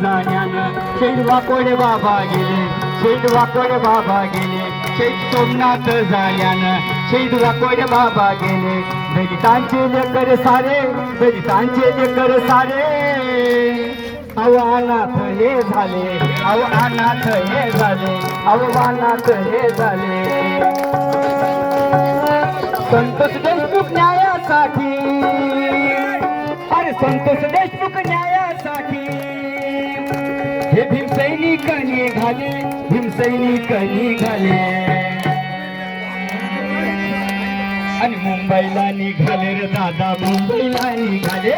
ज्ञान शहीद वाकोडे बाबा गेले शहीद वाकोडे बाबा गेले. शेठ सोमनाथ झाल्यानं शहीद वाकोडे बाबा गेले. दलितांचे लेकर सारे दलितांचे लेकर सारे. अव अनाथ हे झाले अव अनाथ हे झाले अव अनाथ हे झाले. संतोष देशमुख न्यायासाठी अरे संतोष देशमुख न्यायासाठी. हे भीमसैनिक निघाले भीमसैनिक घाले. आणि मुंबईला निघाले रे दादा मुंबईला निघाले.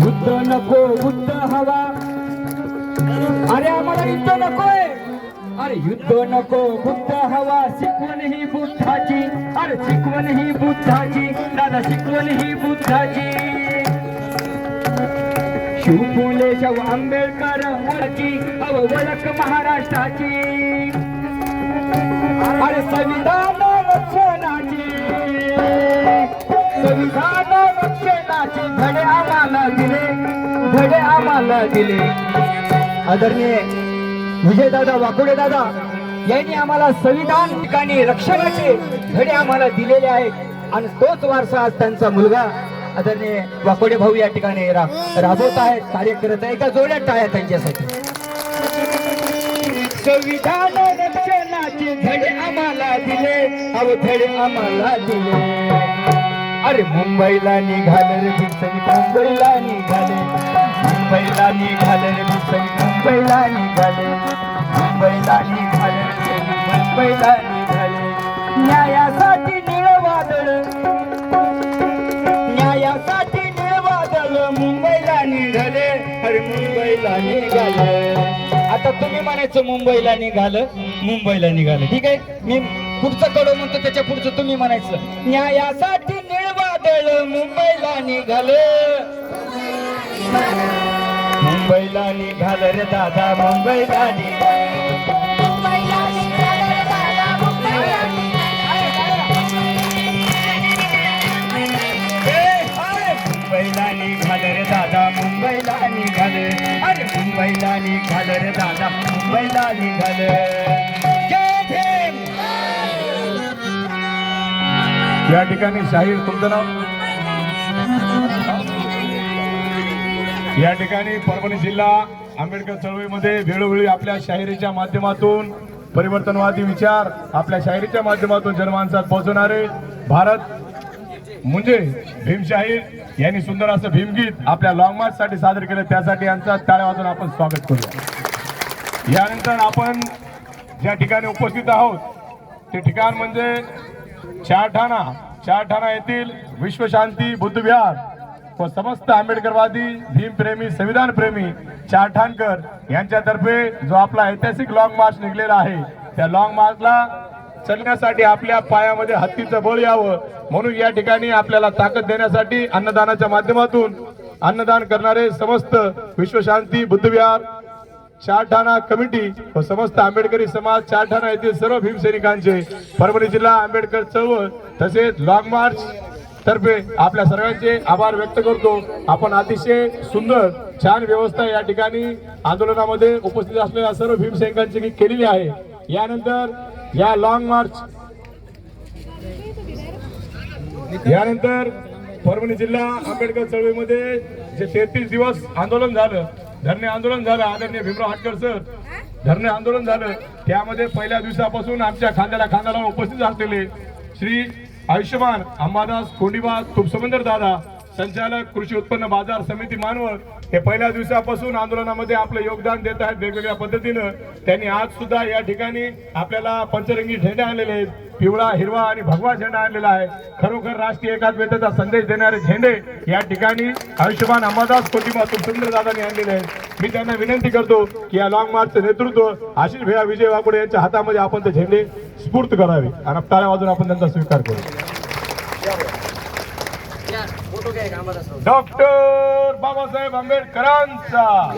बुद्ध नको बुद्ध हवा. अरे आम्हाला युद्ध नकोय. अरे युद्ध नको बुद्ध हवा शिकवण ही बुद्धाची. अरे शिकवण ही बुद्धाची दादा शिकवण ही बुद्धाची. शिवफुले शाहू आंबेडकर ओळखी अव ओळख महाराष्ट्राची. अरे संविधान रक्षणाची. संविधान रक्षणाची धडे आम्हाला दिले धडे आम्हाला दिले. आदरणीय विजयदादा वाकुडे दादा यांनी आम्हाला संविधान ठिकाणी रक्षणाचे धडे आम्हाला दिलेले आहेत. आणि तोच वारसा आज त्यांचा मुलगा आदरणीय वाकोडे भाऊ या ठिकाणी रा- राबवत आहेत. कार्य करत आहे एका जोड्या टाळ्या त्यांच्यासाठी. संविधान रक्षणाचे धडे आम्हाला दिले. अव धडे आम्हाला दिले. अरे मुंबईला निघाले रे संविधान मुंबईला निघाले. मुंबईला निघाले रे मुंबईला निघाले मुंबईला निघाले मुंबईला निघाले न्यायासाठी निळ वादळ. न्यायासाठी निळ वादळ मुंबईला निघाले अरे मुंबईला निघाले आता तुम्ही म्हणायचं मुंबईला निघालं मुंबईला निघालं ठीक आहे? मी पुढचं कडो म्हणतो त्याच्या पुढचं तुम्ही म्हणायचं. न्यायासाठी निळवादळ मुंबईला निघालं मुंबईला निघालं रे दादा मुंबईला! मुंबईला निघालं रे दादा मुंबईला निघाले. अरे! मुंबईला निघालं रे दादा मुंबईला निघालं. या ठिकाणी शाहीर तुमचं नाव? या ठिकाणी परभणी जिल्हा आंबेडकर चळवळीमध्ये वेळोवेळी आपल्या शाहिरीच्या माध्यमातून परिवर्तनवादी विचार आपल्या शाहिरीच्या माध्यमातून जनमानसात पोहोचवणारे भारत म्हणजे भीमशाहीर यांनी सुंदर असं भीमगीत आपल्या लॉंग मार्च साठी सादर केलं. त्यासाठी यांचा टाळ्या वाजून आपण स्वागत करूया. यानंतर आपण ज्या ठिकाणी उपस्थित आहोत ते ठिकाण म्हणजे चारठाणा. चारठाणा येथील विश्वशांती बुद्धविहार व समस्त आंबेडकरवादी भीमप्रेमी संविधान प्रेमी चारठाणकर यांच्यातर्फे जो आपला ऐतिहासिक लॉंग मार्च निघलेला आहे त्या लॉंग मार्चला चलण्यासाठी आपल्या पायामध्ये हत्तीचं बळ यावं म्हणून या ठिकाणी आपल्याला ताकद देण्यासाठी अन्नदानाच्या माध्यमातून अन्नदान करणारे समस्त विश्वशांती बुद्धविहार चारठाणा कमिटी व समस्त आंबेडकरी समाज चारठाणा येथील सर्व भीमसैनिकांचे परभणी जिल्हा आंबेडकर चळवळ तसेच लॉंग मार्च तर्फे आपल्या सर्वांचे आभार व्यक्त करतो. आपण अतिशय सुंदर छान व्यवस्था या ठिकाणी आंदोलनामध्ये उपस्थित असलेल्या सर्व भीमसैनिकांची केलेली आहे. यानंतर या लॉंग मार्च यानंतर परभणी जिल्हा आंबेडकर चळवळीमध्ये जे तेहतीस दिवस आंदोलन झालं धरणे आंदोलन झालं आदरणीय भीमराव हाटकर सर धरणे आंदोलन झालं. त्यामध्ये पहिल्या दिवसापासून आमच्या खांद्याला खांद्याला उपस्थित असलेले श्री आयुष्यमान अंबादास कोंडीबा तुपसमंदर दादा संचालक कृषी उत्पन्न बाजार समिती मानवळ हे पहिल्या दिवसापासून आंदोलनामध्ये आपलं योगदान देत आहेत वेगवेगळ्या पद्धतीनं. त्यांनी आज सुद्धा या ठिकाणी आपल्याला पंचरंगी झेंडे आणलेले आहेत. पिवळा हिरवा आणि भगवा झेंडा आणलेला आहे. खरोखर राष्ट्रीय एकात्मतेचा संदेश देणारे झेंडे या ठिकाणी आयुष्यमान अंबादास कोटिमा सुंदर दादांनी आणलेले आहेत. मी त्यांना विनंती करतो की या लॉंग मार्चचं नेतृत्व आशिष भैया विजय वाकुडे यांच्या हातामध्ये आपण ते झेंडे स्फूर्त करावे. आणि टाळ्या वाजून आपण त्यांचा स्वीकार करू. डॉक्टर बाबासाहेब आंबेडकरांचा.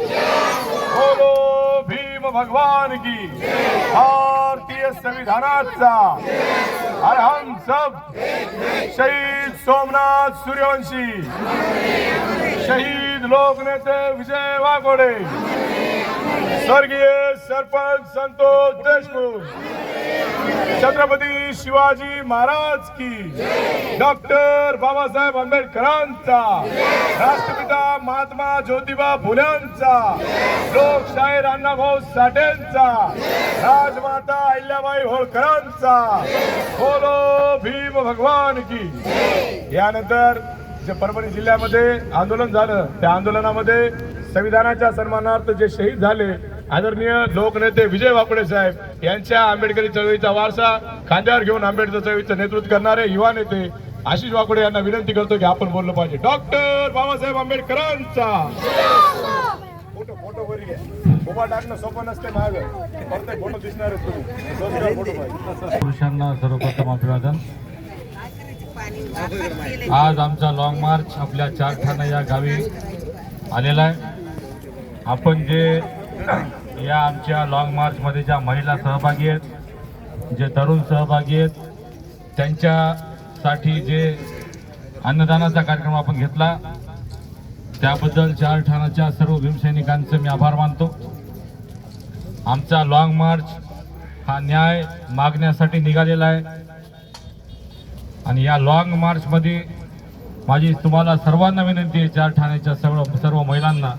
बोलो भीम भगवान की. भारतीय संविधानाचा. और हम सब. शहीद सोमनाथ सूर्यवंशी. शहीद लोकनेते विजय वाघोडे. स्वर्गीय सरपंच संतोष देशमुख. छत्रपती शिवाजी महाराज की डॉक्टर बाबासाहेब आंबेडकरांचा राष्ट्रपिता महात्मा ज्योतिबा फुल्यांचा लोकशाहीर अण्णाभाऊ साठेंचा राजमाता अहिल्याबाई होळकरांचा बोलो भीम भगवान की यानंतर जे परभणी जिल्ह्यामध्ये आंदोलन झालं त्या आंदोलनामध्ये संविधानाच्या सन्मानार्थ जे शहीद झाले आदरणीय लोकनेते विजय वाकडे साहेब यांच्या आंबेडकरी चळवळीचा वारसा खांद्यावर घेऊन आंबेडकर चळवळीचं नेतृत्व करणारे युवा नेते आशिष वाकडे यांना विनंती करतो की आपण बोललं पाहिजे. डॉक्टर बाबासाहेब आंबेडकरांचा. फोटो फोटो वर घ्या. उभा टाकणं सोपं नसते फोटो पुरुषांना सर्वप्रथम अभिवादन. आज आमचा लॉंग मार्च आपल्या चारठाणा या गावी आलेला आहे. आपण जे या आमच्या लॉंग मार्चमध्ये ज्या महिला सहभागी आहेत जे तरुण सहभागी आहेत त्यांच्यासाठी जे अन्नदानाचा कार्यक्रम आपण घेतला त्याबद्दल चार ठाण्याच्या सर्व भीमसैनिकांचे मी आभार मानतो. आमचा लॉंग मार्च हा न्याय मागण्यासाठी निघालेला आहे. आणि या लॉंग मार्चमध्ये माझी तुम्हाला सर्वांना विनंती आहे चार ठाण्याच्या सर्व सर्व महिलांना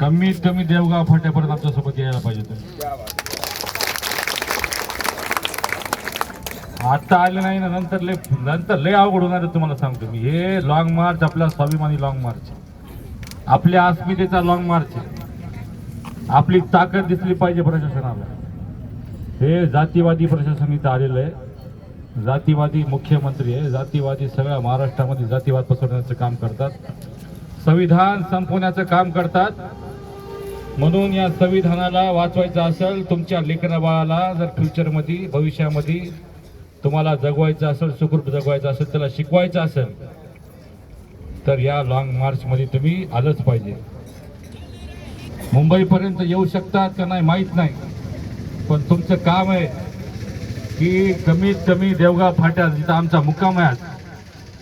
कमीत कमी देवगाव फाट्यापर्यंत आमच्यासोबत यायला पाहिजे तुम्ही आता आले नाही ना नंतर लय नंतर लय अवघड होणार आहे तुम्हाला सांगतो मी. हे लॉंग मार्च आपला स्वाभिमानी लॉंग मार्च आपल्या अस्मितेचा लॉंग मार्च आहे. आपली ताकद दिसली पाहिजे प्रशासनाला. हे जातीवादी प्रशासन इथं आलेलं आहे. जातीवादी मुख्यमंत्री आहे. जातीवादी सगळ्या महाराष्ट्रामध्ये जातीवाद पसरवण्याचं काम करतात. संविधान संपवण्याचं काम करतात. म्हणून या संविधानाला वाचवायचं असेल तुमच्या लेकराबाळाला जर फ्युचरमध्ये भविष्यामध्ये तुम्हाला जगवायचं असेल सुखरूप जगवायचं असेल त्याला शिकवायचं असेल तर या लॉंग मार्चमध्ये तुम्ही आलंच पाहिजे. मुंबईपर्यंत येऊ शकतात का नाही माहीत नाही पण तुमचं काम आहे की कमीत कमी देवगाव फाट्या जिथं आमचा मुक्काम आहे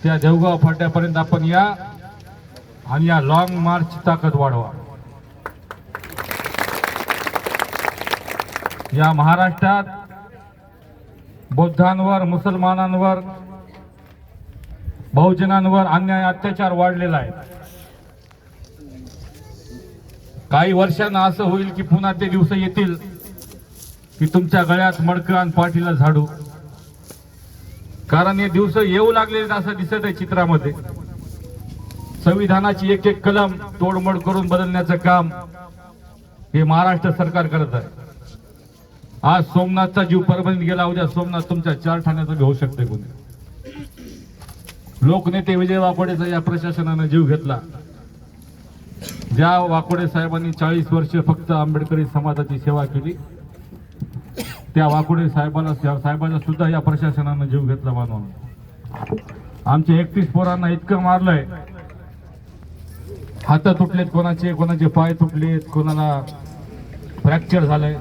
त्या देवगाव फाट्यापर्यंत आपण या आणि या लॉंग मार्चची ताकद वाढवा. या महाराष्ट्रात बौद्धांवर मुसलमानांवर बहुजनांवर अन्याय अत्याचार वाढलेला आहे. काही वर्षांना असं होईल की पुन्हा ते दिवस येतील की तुमच्या गळ्यात मडकं आणि पाठीला झाडू. कारण हे दिवस येऊ लागलेले असं दिसत आहे चित्रामध्ये. संविधानाची एक एक कलम तोडमोड करून बदलण्याचं काम हे महाराष्ट्र सरकार करत आहे. आज सोमनाथचा जीव परभणीत गेला उद्या सोमनाथ तुमच्या चार ठाण्याचा घेऊ शकते कोणी. लोकनेते विजय वाकोडेचा या प्रशासनानं जीव घेतला. ज्या वाकोडे साहेबांनी चाळीस वर्ष फक्त आंबेडकरी समाजाची सेवा केली त्या वाकोडे साहेबाला साहेबांना सुद्धा या प्रशासनानं जीव घेतला मानून. आमच्या एकतीस पोरांना इतकं मारलंय. हात तुटलेत कोणाचे कोणाचे पाय तुटलेत कोणाला फ्रॅक्चर झालंय.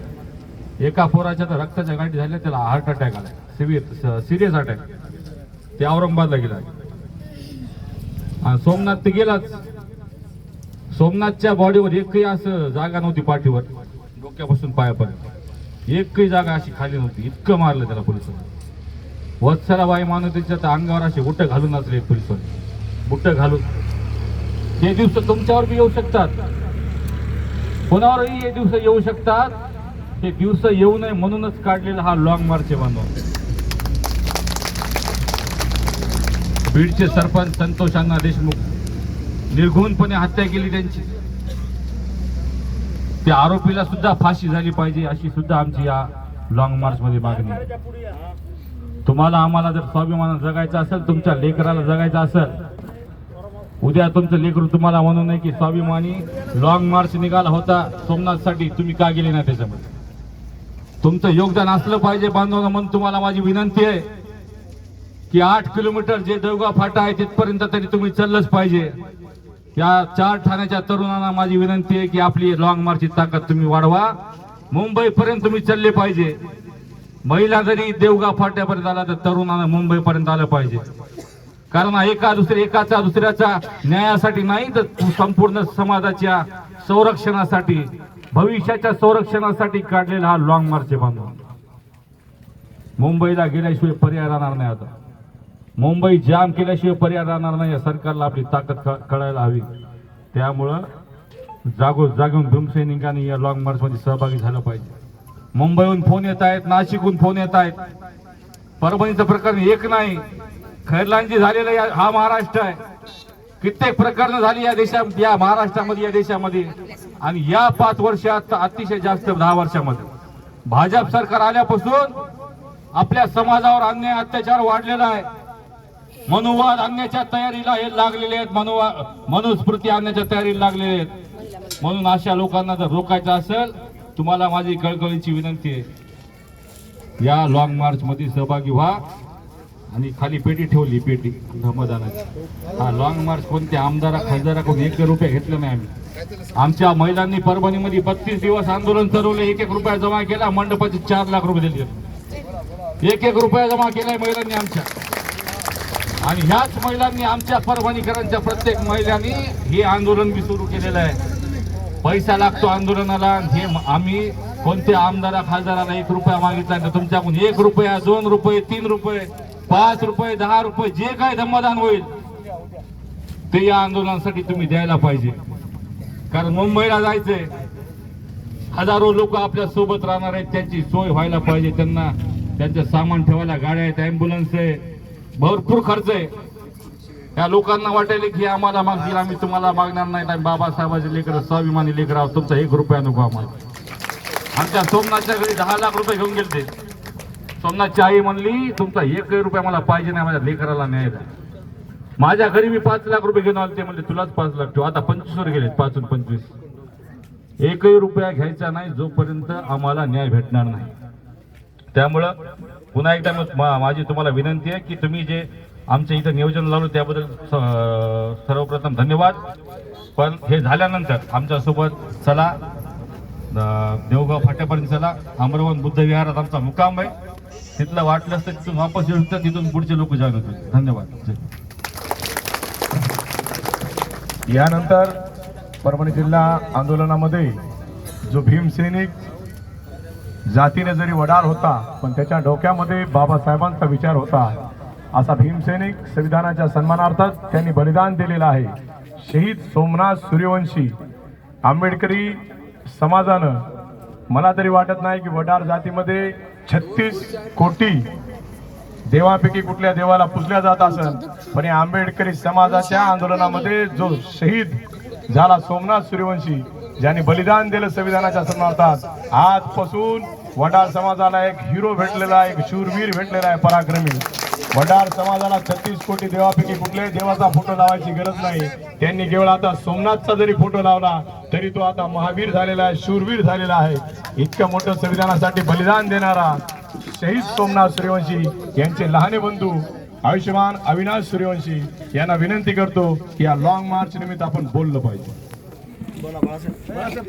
एका पोराच्या तर रक्ताच्या गाठी झाल्या त्याला हार्ट अटॅक आला. सिव्हिअर सिरियस अटॅक ते औरंगाबादला गेला. सोमनाथ ते गेलाच. सोमनाथच्या बॉडीवर एकही असं जागा नव्हती पाठीवर. डोक्यापासून पायापर्यंत. एकही जागा अशी खाली नव्हती. इतकं मारलं त्याला पोलिसांनी. वत्सराबाई मानवतेच्या त्या अंगावर असे बुट्ट घालून असले पोलिसांनी. बुट्ट घालून. हे दिवस तुमच्यावर बी येऊ शकतात. कोणावरही हे दिवस येऊ शकतात. हे दिवस येऊ नये म्हणूनच काढलेला हा लॉंग मार्च आहे बांधव. बीडचे सरपंच संतोष अण्णा देशमुख निर्घुणपणे हत्या केली त्यांची. त्या आरोपीला सुद्धा फाशी झाली पाहिजे अशी सुद्धा आमची या लॉंग मार्च मध्ये मागणी तुम्हाला आम्हाला जर स्वाभिमान जगायचं असेल तुमच्या लेकराला जगायचं असेल उद्या तुमचं लेकरू तुम्हाला म्हणू नये की स्वाभिमानी लॉंग मार्च निघाला होता सोमनाथसाठी तुम्ही का गेले नाही त्याच्यामध्ये? तुमचं योगदान असलं पाहिजे बांधवांना म्हणून तुम्हाला माझी विनंती आहे की आठ किलोमीटर जे देवगा फाटा आहे तिथपर्यंत तरी तुम्ही चाललंच पाहिजे. या चार ठाण्याच्या तरुणांना माझी विनंती आहे की आपली लॉंग मार्चची ताकद तुम्ही वाढवा. मुंबईपर्यंत तुम्ही चालले पाहिजे. महिला जरी देवगा फाट्यापर्यंत आला तर तरुणांना मुंबईपर्यंत आलं पाहिजे. कारण एका दुसऱ्या एकाचा दुसऱ्याचा न्यायासाठी नाही तर संपूर्ण समाजाच्या संरक्षणासाठी भविष्याच्या संरक्षणासाठी काढलेला हा लॉंग मार्च आहे बांधव मुंबईला गेल्याशिवाय पर्याय राहणार नाही आता. मुंबई जाम केल्याशिवाय पर्याय राहणार नाही या सरकारला आपली ताकद कळायला हवी. त्यामुळं जागो जागून भीमसैनिकांनी या लॉंग मार्चमध्ये सहभागी झालं पाहिजे. मुंबईहून फोन येत आहेत नाशिकहून फोन येत आहेत. परभणीचं प्रकरण एक नाही. खैरलांची झालेलं या- हा महाराष्ट्र आहे. कित्येक प्रकरणं झाली या देशात या महाराष्ट्रामध्ये या देशामध्ये. आणि या पाच वर्षात अतिशय जास्त दहा वर्षामध्ये. भाजप सरकार आल्यापासून आपल्या समाजावर अन्याय अत्याचार वाढलेला आहे. मनुवाद आणण्याच्या तयारीला हे लागलेले आहेत. मनुवा मनुस्मृती आणण्याच्या तयारीला लागलेले आहेत. म्हणून अशा लोकांना जर रोखायचं असेल तुम्हाला माझी कळकळीची विनंती आहे. या लॉंग मार्च मध्ये सहभागी व्हा. आणि खाली पेटी ठेवली पेटी धमदानाची. हा लॉंग मार्च कोणत्या आमदारा खासदाराकडून एक रुपये घेतले नाही आम्ही. आमच्या महिलांनी परभणीमध्ये बत्तीस दिवस आंदोलन चालवले एक एक रुपया जमा केला मंडपाचे चार लाख रुपये दिले. एक एक रुपया जमा केलाय महिलांनी आमच्या. आणि ह्याच महिलांनी आमच्या परभणीकरांच्या प्रत्येक महिलांनी हे आंदोलन बी सुरू केलेलं आहे. पैसा लागतो आंदोलनाला आणि हे आम्ही कोणत्या आमदारा खासदाराला एक रुपया मागितला तर तुमच्याकडून एक रुपया दोन रुपये तीन रुपये पाच रुपये दहा रुपये जे काय धम्मदान होईल ते या आंदोलनासाठी तुम्ही द्यायला पाहिजे. कारण मुंबईला जायचंय. हजारो लोक आपल्यासोबत राहणार आहेत त्यांची सोय व्हायला पाहिजे त्यांना. त्यांचं सामान ठेवायला गाड्या आहेत अँब्युलन्स आहे भरपूर खर्च आहे. त्या लोकांना वाटेल की आम्हाला मागतील आम्ही तुम्हाला मागणार नाही. आम्ही बाबासाहेबाचे लेकर स्वाभिमानी लेकर आहोत तुमचा एक रुपया नको आम्हाला. आमच्या सोमनाथच्या घरी दहा लाख रुपये घेऊन गेले सोमनाथची आई म्हणली तुमचा एकही रुपया मला पाहिजे नाही माझ्या लेकराला न्याय द्या. माझ्या घरी मी पाच लाख रुपये घेऊन आले. ते म्हणले तुलाच पाच लाख ठेव. आता पंचवीसवर गेले पाचून पंचवीस. एकही रुपया घ्यायचा नाही जोपर्यंत आम्हाला न्याय भेटणार नाही. त्यामुळं पुन्हा एकदा मा- माझी तुम्हाला विनंती आहे की तुम्ही जे आमच्या इथं नियोजन लावलं त्याबद्दल स- सर्वप्रथम धन्यवाद. पण हे झाल्यानंतर आमच्यासोबत चला. देवगाव फाट्यापर्यंत चला अमरवन बुद्ध विहारात आमचा मुकाम आहे. तिथलं वाटलं असतं तिथून वापस येऊ शकतात तिथून पुढचे लोक जागृत होते. धन्यवाद. यानंतर परभणी जिल्हा आंदोलनामध्ये जो भीमसैनिक जातीने जरी वडार होता पण त्याच्या डोक्यामध्ये बाबासाहेबांचा विचार होता. असा भीमसैनिक संविधानाच्या सन्मानार्थ त्यांनी बलिदान दिलेलं आहे. शहीद सोमनाथ सूर्यवंशी आंबेडकरी समाजानं मला तरी वाटत नाही की वडार जातीमध्ये छत्तीस कोटी देवापैकी कुठल्या देवाला पुजल्या जात असेल पण या आंबेडकरी समाजाच्या आंदोलनामध्ये जो शहीद झाला सोमनाथ सूर्यवंशी ज्यांनी बलिदान दिलं संविधानाच्या सन्मानार्थ आजपासून वडार समाजाला एक हिरो भेटलेला आहे एक शूरवीर भेटलेला आहे पराक्रमी. वडार समाजाला छत्तीस कोटी देवापैकी कुठल्याही देवाचा फोटो लावायची गरज नाही. त्यांनी केवळ आता सोमनाथचा जरी फोटो लावला तरी तो आता महावीर झालेला आहे शूरवीर झालेला आहे. इतकं मोठं संविधानासाठी बलिदान देणारा शहीद सोमनाथ सूर्यवंशी यांचे लहाने बंधू आयुष्यमान अविनाश सूर्यवंशी यांना विनंती करतो की या लॉंग मार्च निमित्त आपण बोललं पाहिजे.